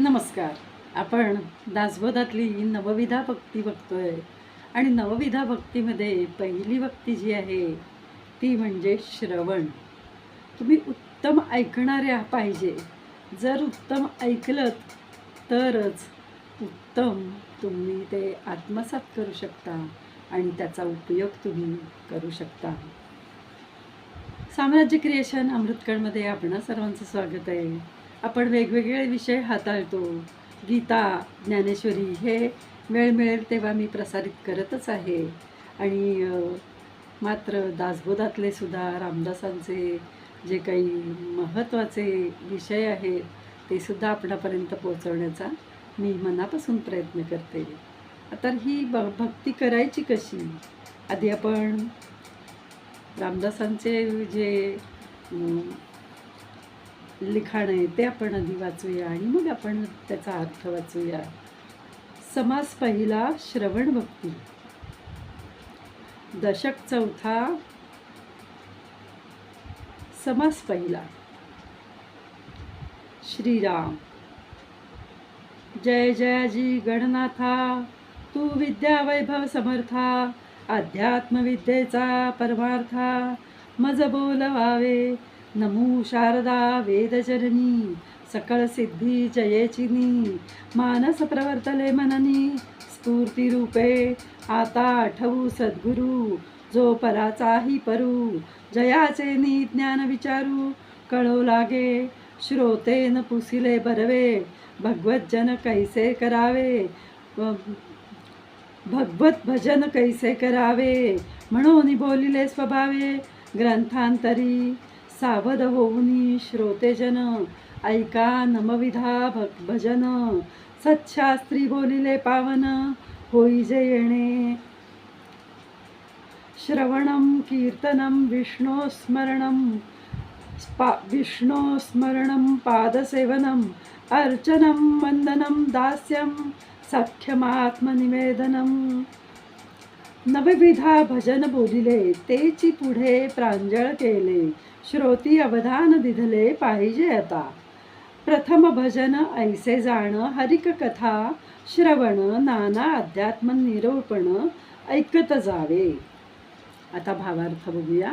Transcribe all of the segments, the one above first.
नमस्कार. आपण दासबोधातली नवविधा भक्ती बघतोय. आणि नवविधा भक्तीमध्ये पहिली भक्ती जी आहे ती म्हणजे श्रवण. तुम्ही उत्तम ऐकणारे पाहिजे. जर उत्तम ऐकलं तरच उत्तम तुम्ही ते आत्मसात करू शकता आणि त्याचा उपयोग तुम्ही करू शकता. साम्राज्य क्रिएशन अमृतकडमध्ये आपणा सर्वांचं स्वागत आहे. आपण वेगवेगळे विषय हाताळतो. गीता ज्ञानेश्वरी हे वेळ मिळेल तेव्हा मी प्रसारित करतच आहे. आणि मात्र दासबोधातले सुद्धा रामदासांचे जे काही महत्त्वाचे विषय आहेत ते सुद्धा आपणापर्यंत पोहोचवण्याचा मी मनापासून प्रयत्न करते. तर ही ब भक्ती करायची कशी? आधी आपण रामदासांचे जे लिखाण आहे ते आपण आधी वाचूया आणि मग आपण त्याचा अर्थ वाचूया. समास पहिला श्रवण भक्ती. दशक चौथा समास पहिला. श्रीराम. जय जयाजी गणनाथा तू विद्या वैभव समर्था अध्यात्म विद्येचा परमार्था मज बोलवावे नमो शारदा वेदजननी सकळ सिद्धी जयेचिनी मानस प्रवर्तले मननी स्फूर्ती रूपे आता आठवू सद्गुरू जो पराचाही परू जयाचे नी ज्ञान विचारू कळो लागे श्रोतेन पुसिले बरवे भगवतजन कैसे करावे भगवत भजन कैसे करावे म्हणून बोलिले स्वभावे ग्रंथांतरी सावध होऊनी श्रोतेजन ऐका नमविधा भजन. सच्छास्त्री बोलिले पावन होई जे येणे. श्रवणं कीर्तनं विष्णोस्मरणं पा विष्णोस्मरणं पादसेवनम् अर्चनं वन्दनं दास्यं सख्यमात्मनिवेदनम् नवविधा भजन बोलिले तेची पुढे प्रांजळ केले श्रोती अवधान दिधले पाहिजे आता. प्रथम भजन ऐसे जाण हरिक कथा श्रवण नाना अध्यात्म निरूपण ऐकत जावे. आता भावार्थ बघूया.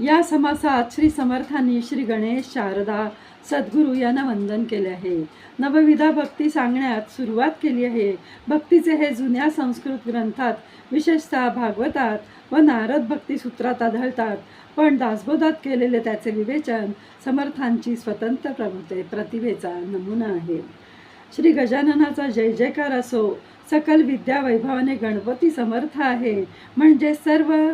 या समासात श्री समर्थांनी श्री गणेश शारदा सद्गुरू यांना वंदन केले आहे. नवविधा भक्ती सांगण्यात सुरुवात केली आहे. भक्तीचे हे जुन्या संस्कृत ग्रंथात विशेषतः भागवतात व नारद भक्ती सूत्रात आढळतात. पण दासबोधात केलेले त्याचे विवेचन समर्थांची स्वतंत्र प्रभुते प्रतिभेचा नमुना आहे. श्री गजाननाचा जय जयकार असो सकल विद्या वैभवाने गणपती समर्थ आहे. म्हणजे सर्व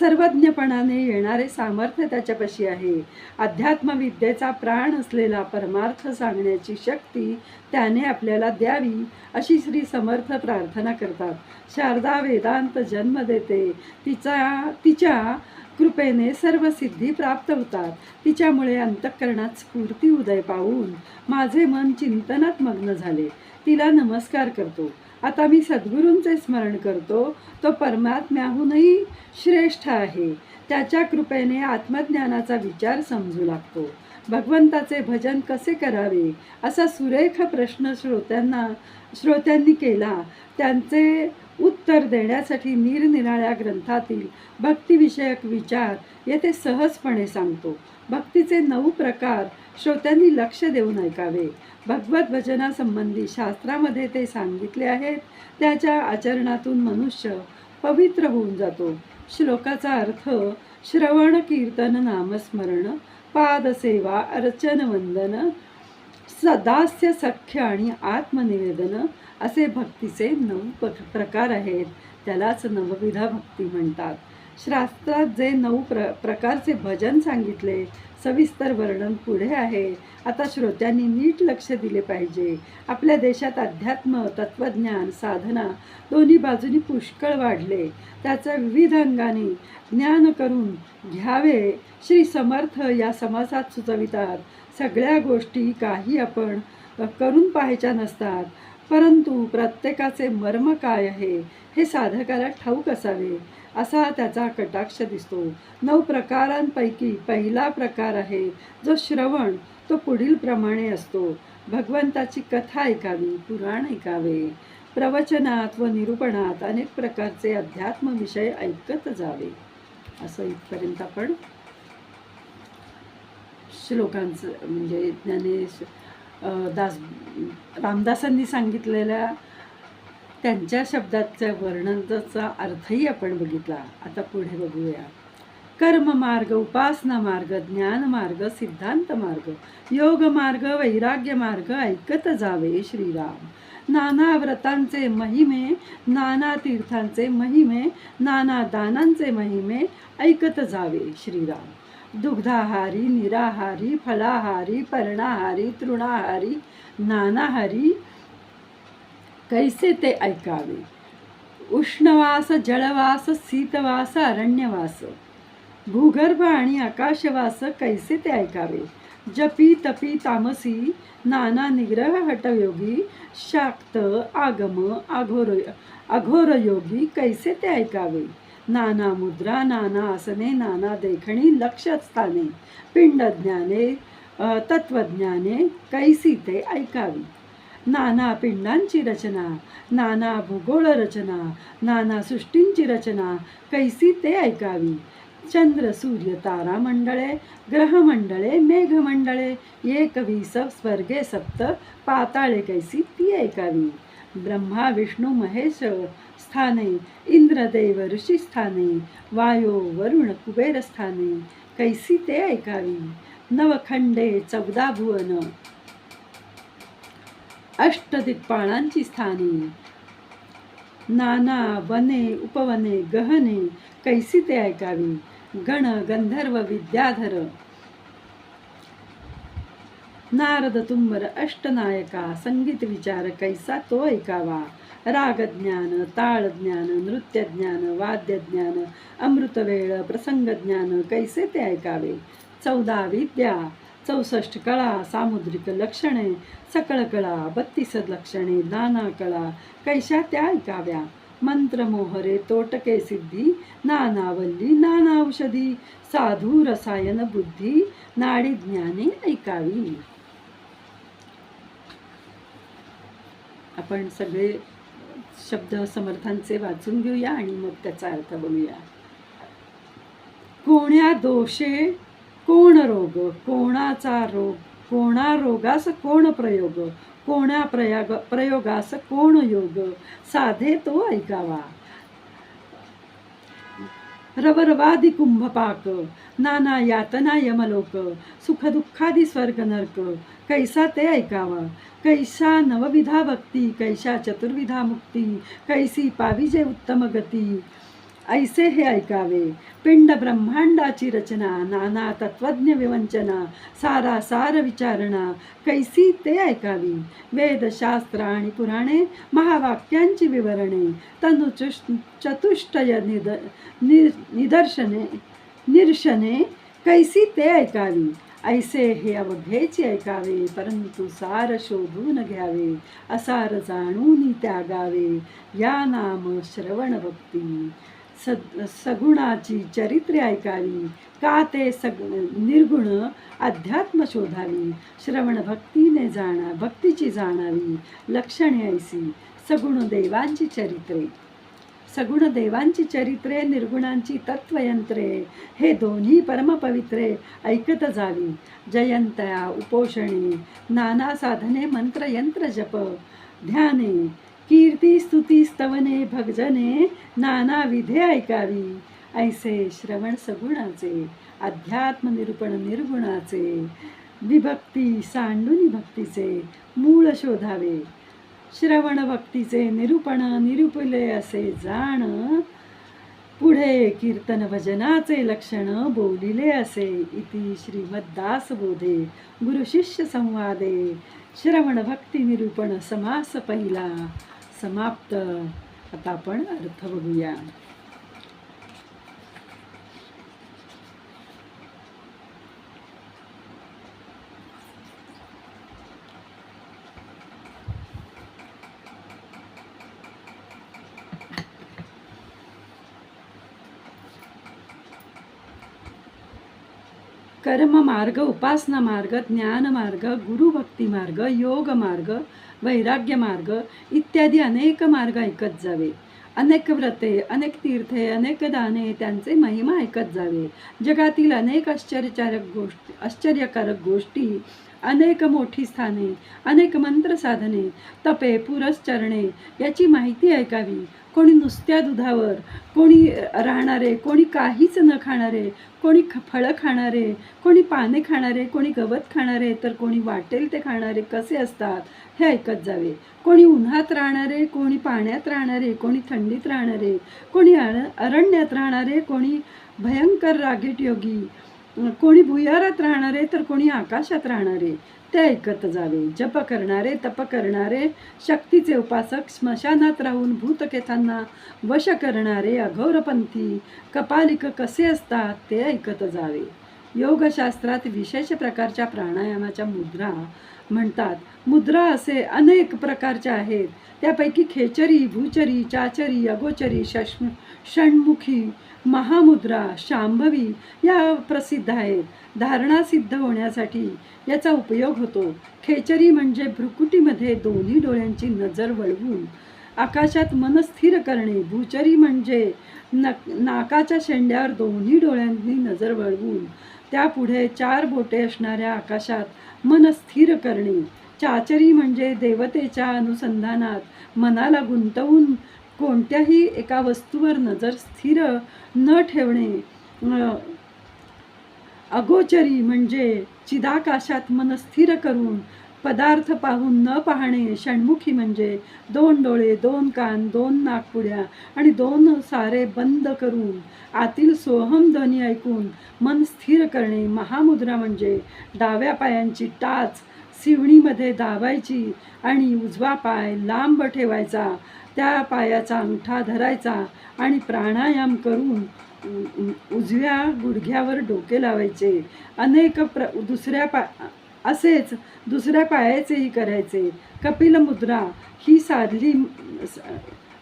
सर्वज्ञपणाने येणारे सामर्थ्य त्याच्यापाशी आहे. अध्यात्मविद्येचा प्राण असलेला परमार्थ सांगण्याची शक्ती त्याने आपल्याला द्यावी अशी श्री समर्थ प्रार्थना करतात. शारदा वेदांत जन्म देते. तिचा तिच्या कृपेने सर्व सिद्धी प्राप्त होतात. तिच्यामुळे अंतःकरणात स्फूर्ती उदय पावून माझे मन चिंतनात मग्न झाले. तिला नमस्कार करतो. आता मी सद्गुरूंचे स्मरण करतो. तो परमात्म्याहूनही श्रेष्ठ आहे. त्याच्या कृपेने आत्मज्ञानाचा विचार समजू लागतो. भगवंताचे भजन कसे करावे? असा सुरेख प्रश्न श्रोत्यांना श्रोत्यांनी केला. त्यांचे उत्तर देण्यासाठी निरनिराळ्या ग्रंथातील भक्तिविषयक विचार येथे सहजपणे सांगतो. भक्तीचे नऊ प्रकार श्रोत्यांनी लक्ष देऊन ऐकावे. भगवत भजनासंबंधी शास्त्रामध्ये ते सांगितले आहेत. त्याच्या आचरणातून मनुष्य पवित्र होऊन जातो. श्लोकाचा अर्थ श्रवण कीर्तन नामस्मरण पादसेवा अर्चन वंदन सदास्य सख्य आणि आत्मनिवेदन असे भक्तीचे नऊ प- प्रकार आहेत. त्यालाच नवविधा भक्ती म्हणतात. शास्त्रात जे नऊ प्र प्रकारचे भजन सांगितले सविस्तर वर्णन पुढे आहे. आता श्रोत्यांनी नीट लक्ष दिले पाहिजे. आपल्या देशात अध्यात्म तत्त्वज्ञान साधना दोन्ही बाजूनी पुष्कळ वाढले. त्याचं विविध अंगाने ज्ञान करून घ्यावे श्री समर्थ या समासात सुचवितात. सगळ्या गोष्टी काही आपण करून पाहायच्या नसतात. परंतु प्रत्येकाचे मर्म काय आहे हे साधकाला ठाऊक असावे असा त्याचा कटाक्ष दिसतो. नऊ प्रकारांपैकी पहिला प्रकार आहे जो श्रवण तो पुढील प्रमाणे असतो. भगवंताची कथा ऐकावी पुराण ऐकावे. प्रवचनात व निरूपणात अनेक प्रकारचे अध्यात्म विषय ऐकत जावे. असं इथपर्यंत आपण श्लोकांचं म्हणजे ज्ञानेश दास रामदासांनी सांगितलेल्या त्यांच्या शब्दाच्या वर्णनाचा अर्थही आपण बघितला. आता पुढे बघूया. कर्म मार्ग उपासना मार्ग ज्ञान मार्ग सिद्धांत मार्ग योग मार्ग वैराग्य मार्ग ऐकत जावे श्रीराम. नाना व्रतांचे महिमे नाना तीर्थांचे महिमे नाना दानांचे महिमे ऐकत जावे श्रीराम. दुग्धाहारी निराहारी फलाहारी पर्णाहारी तृणाहारी नानाहारी. कैसे ते ऐकावे? उष्णवास जळवास शीतवास अरण्यवास. भूगर्भ आणि आकाशवास कैसे ते ऐकावे? जपी तपी तामसी नाना निग्रह हटयोगी शाक्त आगम अघोर अघोरयोगी कैसे ते ऐकावे? नाना मुद्रा नाना आसने नाना देखणी लक्षस्थाने पिंडज्ञाने तत्वज्ञाने कैसी ते ऐकावी. नाना पिंडांची रचना नाना भूगोळ रचना नाना सृष्टींची रचना कैसी ते ऐकावी. चंद्र सूर्य तारामंडळे ग्रहमंडळे मेघमंडळे एक वीस स्वर्गे सप्त पाताळे कैसी ती ऐकावी. ब्रह्मा विष्णू महेश स्थाने इंद्रदेव ऋषी स्थाने वायो वरुण कुबेर स्थाने। कैसी ते ऐकावी? नवखंडे चौदा भुवन। अष्टदिक्पाळांची स्थाने। नाना वने उपवने गहने कैसी ते ऐकावी? गण गंधर्व विद्याधर। नारद तुंबर अष्टनायका संगीत विचार कैसा तो ऐकावा. रागज्ञान ताळज्ञान नृत्यज्ञान वाद्यज्ञान अमृतवेळ प्रसंगज्ञान कैसे ते ऐकावे? चौदा विद्या चौसष्ट कळा सामुद्रिक लक्षणे सकळ कळा बत्तीस लक्षणे नाना कळा कैशा त्या ऐकाव्या? मंत्रमोहरे तोटके सिद्धी नानावल्ली नाना औषधी साधू रसायन बुद्धी नाडी ज्ञाने ऐकावी. आपण सगळे शब्द समर्थांचे वाचून घेऊया आणि मग त्याचा अर्थ बघूया कोण्या दोषे कोण रोग? कोणाचा रोग? कोणा रोगास कोण प्रयोग? कोण्या प्रयाग प्रयोगास कोण योग? साधे तो ऐकावा. रवरवादी कुंभपाक नाना यातना यमलोक सुखदुःखादी स्वर्ग नर्क कैसा ते ऐकावा? कैसा नवविधा भक्ती? कैसा चतुर्विधा मुक्ती? कैसी पाविजे उत्तम गती? ऐसे हे ऐकावे. पिंड ब्रह्मांडाची रचना नाना तत्वज्ञ विवंचना सारा सार विचारणा कैसी ते ऐकावी. वेदशास्त्र आणि पुराणे महावाक्यांची विवरणे तनु चतुष्टय निद नि निदर्शने निर्शने कैसी ते ऐकावी. ऐसे हे अवघेची ऐकावे परंतु सार शोधून घ्यावे असार जाणून त्यागावे. या नाम श्रवण भक्ती. सद सगुणाची चरित्रे ऐकावी. का ते सग निर्गुण अध्यात्म शोधावी. श्रवण भक्तीने जाणा भक्तीची जाणावी. लक्षणे ऐसी सगुण देवांची चरित्रे. सगुण देवांची चरित्रे निर्गुणांची तत्वयंत्रे हे दोन्ही परमपवित्रे ऐकत जावी. जयंत्या उपोषणे नाना साधने मंत्रयंत्र जप ध्याने कीर्ती स्तुती स्तवने भगजने नाना विधे ऐकावी. ऐसे श्रवण सगुणाचे अध्यात्म निरूपण निर्गुणाचे विभक्ती सांडुनी भक्तीचे मूळ शोधावे. श्रवण भक्तीचे निरूपण निरूपले असे जाण पुढे कीर्तन भजनाचे लक्षण बोलिले असे इति श्रीमद्दास बोधे गुरुशिष्य संवादे. श्रवण भक्ती निरूपण समास पहिला समाप्त. आता आपण अर्थ बघूया. कर्म मार्ग उपासना मार्ग ज्ञान मार्ग गुरुभक्ती मार्ग योग मार्ग वैराग्य मार्ग इत्यादी अनेक मार्ग ऐकत जावे. अनेक व्रते अनेक तीर्थे अनेक दाने त्यांचे महिमा ऐकत जावे. जगातील अनेक आश्चर्यकारक गोष्टी आश्चर्यकारक गोष्टी अनेक मोठी स्थाने अनेक मंत्र साधने तपे पुरस्चरणे याची माहिती ऐकावी. कोणी नुसत्या दुधावर कोणी राहणारे कोणी काहीच न खाणारे कोणी ख फळं खाणारे कोणी पाने खाणारे कोणी गवत खाणारे तर कोणी वाटेल ते खाणारे कसे असतात हे ऐकत जावे. कोणी उन्हात राहणारे कोणी पाण्यात राहणारे कोणी थंडीत राहणारे कोणी अर अरण्यात राहणारे कोणी भयंकर रागीट योगी कोणी भुयारात राहणारे तर कोणी आकाशात राहणारे. ते ऐकत जावे. जप करणारे तप करणारे शक्तीचे उपासक स्मशानात राहून भूतकेतांना वश करणारे अघोरपंथी कपालिक कसे असतात ते ऐकत जावे. योगशास्त्रात विशेष प्रकारच्या प्राणायामाच्या मुद्रा म्हणतात. मुद्रा असे अनेक प्रकारच्या आहेत. त्यापैकी खेचरी भूचरी चाचरी अगोचरी शश्म षण्मुखी महामुद्रा शांभवी या प्रसिद्ध आहेत. धारणा सिद्ध होण्यासाठी याचा उपयोग होतो. खेचरी म्हणजे भ्रुकुटीमध्ये दोन्ही डोळ्यांची नजर वळवून आकाशात मन स्थिर करणे. भूचरी म्हणजे नक नाकाच्या शेंड्यावर दोन्ही डोळ्यांनी नजर वळवून त्यापुढे चार बोटे असणाऱ्या आकाशात मन स्थिर करणे. चाचरी म्हणजे देवतेच्या अनुसंधानात मनाला गुंतवून कोणत्याही एका वस्तूवर नजर स्थिर न ठेवणे अगोचरी म्हणजे चिदाकाशात मन स्थिर करून पदार्थ पाहून न पाहणे षण्मुखी म्हणजे दोन डोळे दोन कान दोन नाकपुड्या आणि दोन सारे बंद करून आतील सोहम ध्वनी ऐकून मन स्थिर करणे महामुद्रा म्हणजे डाव्या पायांची टाच सिवणीमध्ये दाबायची आणि उजवा पाय लांब ठेवायचा त्या पायाचा अंगठा धरायचा आणि प्राणायाम करून उजव्या गुडघ्यावर डोके लावायचे. अनेक प्र दुसऱ्या पा असेच दुसऱ्या पायाचेही करायचे. कपिल मुद्रा ही साधली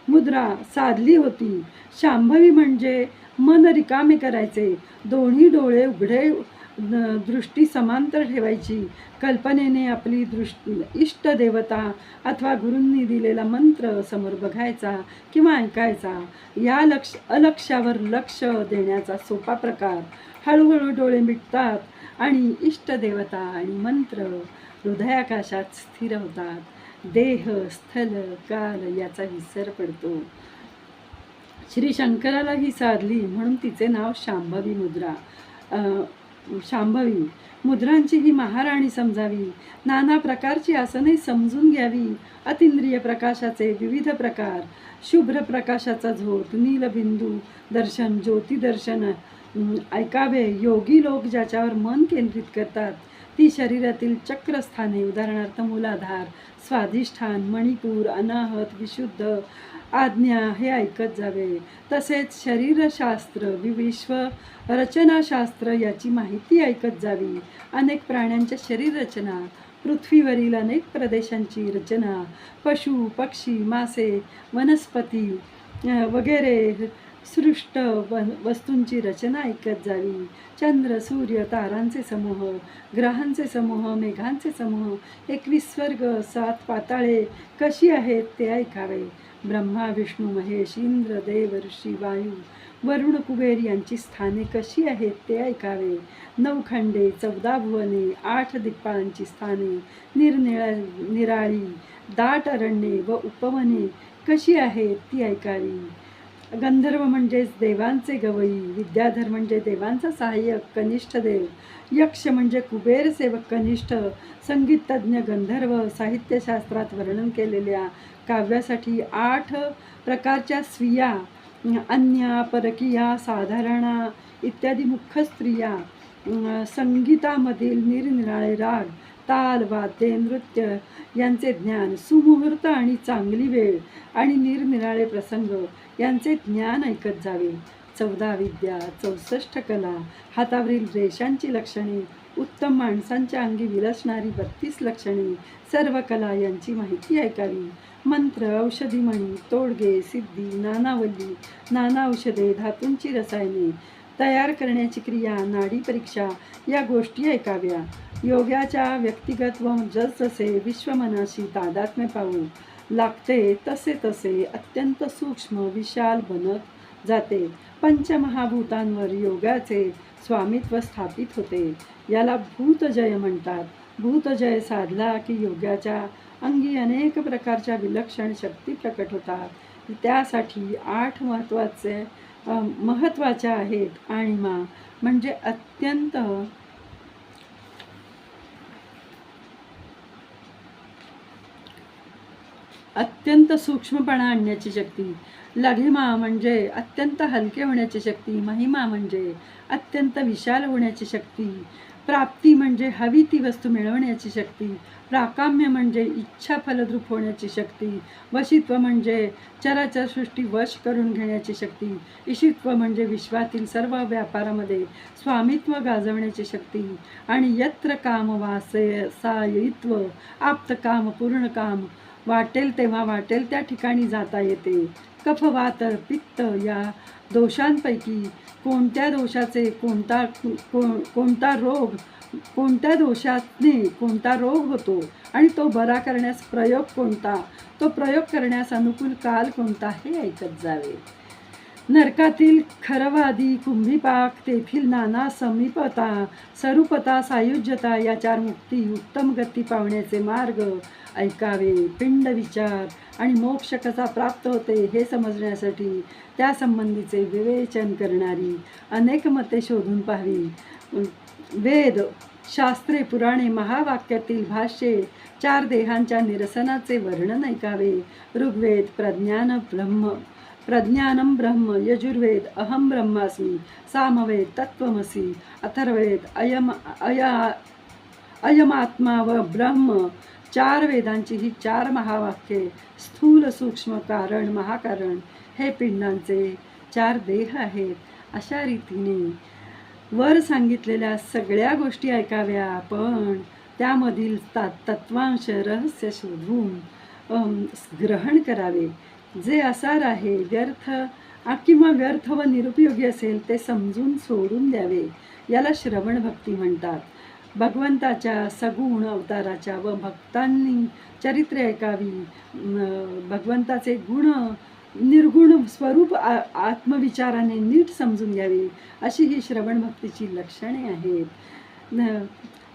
मुद्रा साधली होती. शांभवी म्हणजे मन रिकामे करायचे. दोन्ही डोळे उघडे दृष्टी समांतर ठेवायची. कल्पनेने आपली दृष्टी इष्टदेवता अथवा गुरूंनी दिलेला मंत्र समोर बघायचा किंवा ऐकायचा. या लक्ष अलक्ष्यावर लक्ष देण्याचा सोपा प्रकार. हळूहळू डोळे मिटतात आणि इष्टदेवता आणि मंत्र हृदयाकाशात स्थिर होतात. देह स्थल काल याचा विसर पडतो. श्री शंकराला ही साधली म्हणून तिचे नाव शांभवी मुद्रा. शांभवी. मुद्रांची ही महाराणी समजावी. नाना प्रकारची आसने समजून घ्यावी. अतिंद्रिय प्रकाशाचे विविध प्रकार. शुभ्र प्रकाशाचा झोत नीलबिंदू दर्शन ज्योती दर्शन ऐकावे. योगी लोक ज्याच्यावर मन केंद्रित करतात. ती शरीरातील चक्रस्थाने उदाहरणार्थ मूलाधार स्वाधिष्ठान मणिपूर अनाहत विशुद्ध आज्ञा हे ऐकत जावे. तसेच शरीरशास्त्र विश्व रचनाशास्त्र याची माहिती ऐकत जावी. अनेक प्राण्यांच्या शरीररचना पृथ्वीवरील अनेक प्रदेशांची रचना पशु पक्षी मासे वनस्पती वगैरे सृष्ट वन वस्तूंची रचना ऐकत जावी. चंद्र सूर्य तारांचे समूह ग्रहांचे समूह मेघांचे समूह एकवीस स्वर्ग सात पाताळे कशी आहेत ते ऐकावे. ब्रह्मा विष्णू महेश इंद्र देव ऋषी वायू वरुण कुबेर यांची स्थाने कशी आहेत ते ऐकावे. नऊ खंडे चौदा भुवने आठ दिग्पाळांची स्थाने निरनिळा निराळी दाट अरण्ये व उपवने कशी आहेत ती ऐकावी. गंधर्व म्हणजेच देवांचे गवई विद्याधर म्हणजे देवांचा सहाय्यक कनिष्ठ देव यक्ष म्हणजे कुबेर सेवक कनिष्ठ संगीततज्ञ गंधर्व साहित्यशास्त्रात वर्णन केलेल्या काव्यासाठी आठ प्रकारच्या स्त्रिया अन्या परकीया साधारणा इत्यादी मुख्य स्त्रिया संगीतामधील निरनिराळे राग ताल वाद्ये नृत्य यांचे ज्ञान सुमुहूर्त आणि चांगली वेळ आणि निरनिराळे प्रसंग यांचे ज्ञान ऐकत जावे. चौदा विद्या चौसष्ट कला हातावरील रेषांची लक्षणे उत्तम माणसांच्या अंगी विलसणारी बत्तीस लक्षणे सर्व कला यांची माहिती ऐकावी. मंत्र औषधी म्हणी तोडगे सिद्धी नानावली नाना औषधे धातूंची रसायने तयार करण्याची क्रिया नाडी परीक्षा या गोष्टी ऐकाव्या. योगाच्या व्यक्तिगत व जसजसे विश्वमनाशी तादात्म्य पाहू. लागते तसे तसे अत्यंत सूक्ष्म विशाल बनत जाते. पंचमहाभूतांवर योगाचे स्वामित्व स्थापित होते. याला भूतजय म्हणतात. भूतजय साधला की योगाच्या अंगी अनेक प्रकारच्या विलक्षण शक्ती प्रकट होतात. त्यासाठी आठ महत्त्वाचे महत्त्वाच्या आहेत. आणि मा म्हणजे अत्यंत अत्यंत सूक्ष्मपणा आणण्याची शक्ती. लघिमा म्हणजे अत्यंत हलके होण्याची शक्ती महिमा म्हणजे अत्यंत विशाल होण्याची शक्ती. प्राप्ती म्हणजे हवी ती वस्तू मिळवण्याची शक्ती. प्राकाम्य म्हणजे इच्छा फलद्रूप होण्याची शक्ती. वशित्व म्हणजे चराचर सृष्टी वश करून घेण्याची शक्ती. इशित्व म्हणजे विश्वातील सर्व व्यापारामध्ये स्वामित्व गाजवण्याची शक्ती. आणि यत्र काम वासे सायित्व आप्त काम पूर्ण काम वाटेल तेव्हा वाटेल त्या ठिकाणी जाता येते. कफ वात पित्त या दोषांपैकी कोणत्या दोषाचे कोणता को- कोणता रोग कोणत्या दोषाने कोणता रोग होतो आणि तो बरा करण्यास प्रयोग कोणता? तो प्रयोग करण्यास अनुकूल काल कोणता हे ऐकत जावे. नरकातील खरवादी कुंभीपाक तेथील नाना समीपता स्वरूपता सायुज्यता या चार मुक्ती उत्तम गती पावण्याचे मार्ग ऐकावे पिंड विचार आणि मोक्ष कसा प्राप्त होते हे समजण्यासाठी त्यासंबंधीचे विवेचन करणारी अनेक मते शोधून पाहावी. वेद शास्त्रे पुराणे महावाक्यातील भाष्ये चार देहांच्या निरसनाचे वर्णन ऐकावे. ऋग्वेद प्रज्ञान ब्रह्म प्रज्ञानम ब्रह्म यजुर्वेद अहम ब्रह्मास्मी सामवेद तत्वमसी अथर्वेद अयम अया अयमात्मा व ब्रह्म चार वेदांची ही चार महावाक्ये स्थूल सूक्ष्म कारण महाकारण हे पिंडांचे चार देह आहेत. अशा रीतीने वर सांगितलेल्या सगळ्या गोष्टी ऐकाव्या पण त्यामधील ता तत्वांश रहस्य शोधून ग्रहण करावे. जे असार आहे व्यर्थ किंवा व्यर्थ व निरुपयोगी असेल ते समजून सोडून द्यावे. याला श्रवण भक्ती म्हणतात. भगवंताच्या सगुण अवताराच्या व भक्तांनी चरित्रे ऐकावी. भगवंताचे गुण निर्गुण स्वरूप आ आत्मविचाराने नीट समजून घ्यावी अशी ही श्रवण भक्तीची लक्षणे आहेत. न-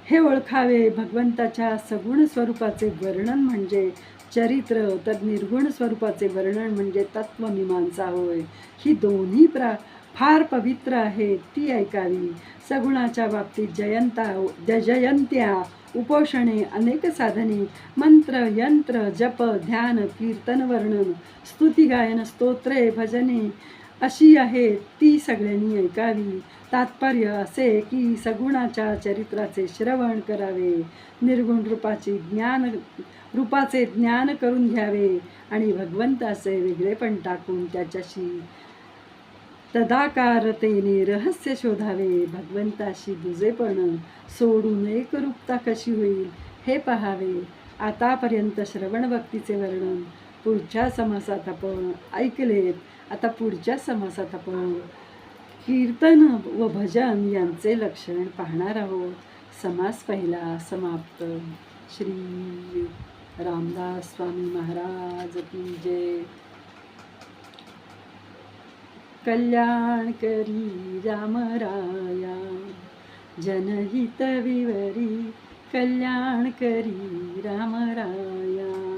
हे ओळखावे भगवंताच्या सगुण स्वरूपाचे वर्णन म्हणजे चरित्र तर निर्गुण स्वरूपाचे वर्णन म्हणजे तत्वमीमांसा होय. ही दोन्ही प्रा फार पवित्र आहेत ती ऐकावी. सगुणाच्या बाबतीत जयंता ज जयंत्या उपोषणे अनेक साधने मंत्र यंत्र जप ध्यान कीर्तन वर्णन स्तुती गायन स्तोत्रे भजने अशी आहेत ती सगळ्यांनी ऐकावी. तात्पर्य असे की सगुणाच्या चरित्राचे श्रवण करावे. निर्गुण रूपाची ज्ञान रूपाचे ज्ञान करून घ्यावे आणि भगवंताचे वेगळेपण टाकून त्याच्याशी तदाकारतेने रहस्य शोधावे. भगवंताशी दुजेपण सोडून एकरूपता कशी होईल हे पहावे. आतापर्यंत श्रवण भक्तीचे वर्णन. पुढच्या समासात आपण ऐकलेत. आता पुढच्या समासात आपण कीर्तन व भजन यांचे लक्षण पाहणार आहोत. समास पहिला समाप्त. श्री रामदास स्वामी महाराज की जय. कल्याणकरी रामराया। जनहितविवरी कल्याणकरी रामराया।